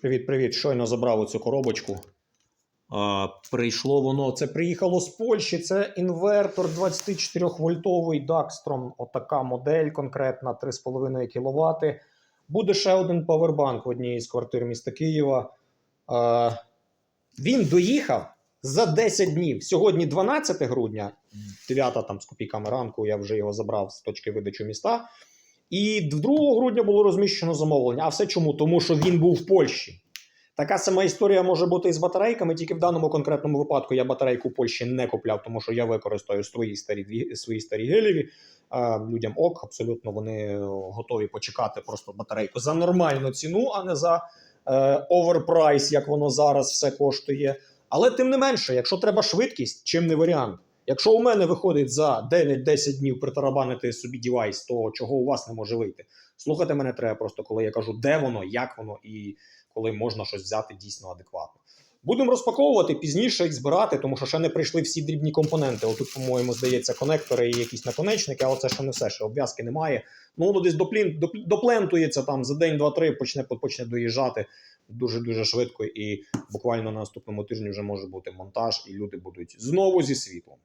Привіт-привіт. Щойно забрав оцю коробочку. А, прийшло воно. Це приїхало з Польщі. Це інвертор 24-вольтовий Дакстром. Отака модель конкретна 3,5 кВт. Буде ще один павербанк в одній з квартир міста Києва. А, він доїхав за 10 днів. Сьогодні 12 грудня, 9 там з копійками ранку. Я вже його забрав з точки видачі міста. І 2 грудня було розміщено замовлення. А все чому? Тому що він був в Польщі. Така сама історія може бути і з батарейками, тільки в даному конкретному випадку я батарейку в Польщі не купляв, тому що я використовую свої старі свої старі гелеві. А, людям ок, абсолютно вони е, готові почекати просто батарейку за нормальну ціну, а не за е, оверпрайс, як воно зараз все коштує. Але тим не менше, якщо треба швидкість, чим не варіант. Якщо у мене виходить за 9-10 днів притарабанити собі девайс, то чого у вас не може вийти? Слухати мене треба просто, коли я кажу, де воно, як воно і коли можна щось взяти дійсно адекватно. Будемо розпаковувати пізніше їх збирати, тому що ще не прийшли всі дрібні компоненти. Отут, по-моєму, здається, конектори і якісь наконечники, а оце ще не все, ще обв'язки немає. Ну, воно десь доплін, доп- доплентується там за день, два-три, почне, почне доїжджати дуже-дуже швидко. І буквально на наступному тижні вже може бути монтаж, і люди будуть знову зі світлом.